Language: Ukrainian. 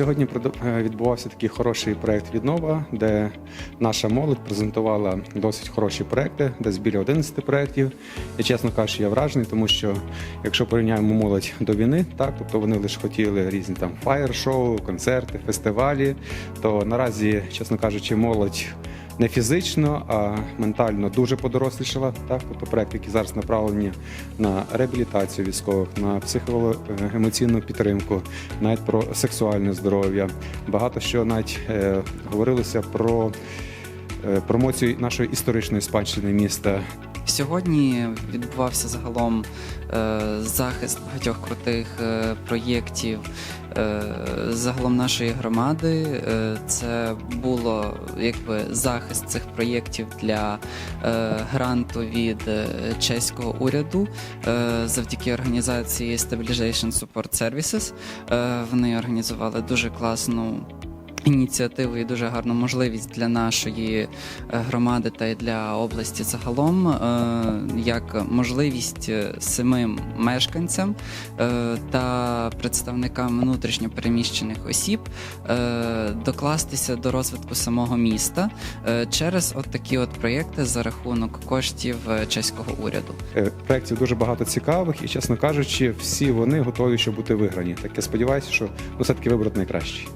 Сьогодні е, відбувався такий хороший проект віднова, де наша молодь презентувала досить хороші проекти, десь біля 11 проєктів. Я чесно кажучи, я вражений, тому що якщо порівняємо молодь до війни, так тобто вони лише хотіли різні там фаєр-шоу, концерти, фестивалі. То наразі, чесно кажучи, молодь. Не фізично, а ментально дуже подорослішала. Так, тобто проекти, які зараз направлені на реабілітацію військових, на психоемоційну підтримку, навіть про сексуальне здоров'я. Багато що навіть е, говорилося про е, промоцію нашої історичної спадщини міста. Сьогодні відбувався загалом е, захист багатьох крутих е, проєктів е, загалом нашої громади. Це було якби захист цих проєктів для гранту від чеського уряду завдяки організації Stabilization Support Services. Вони організували дуже класну. Ініціативу і дуже гарну можливість для нашої е, громади та й для області загалом, е, як можливість е, самим мешканцям та представникам внутрішньо переміщених осіб докластися до розвитку самого міста через от такі от проєкти за рахунок коштів чеського уряду. Проєктів дуже багато цікавих, і, чесно кажучи, всі вони готові, щоб бути виграні. Так я сподіваюся, що ну, все-таки виберуть найкращий.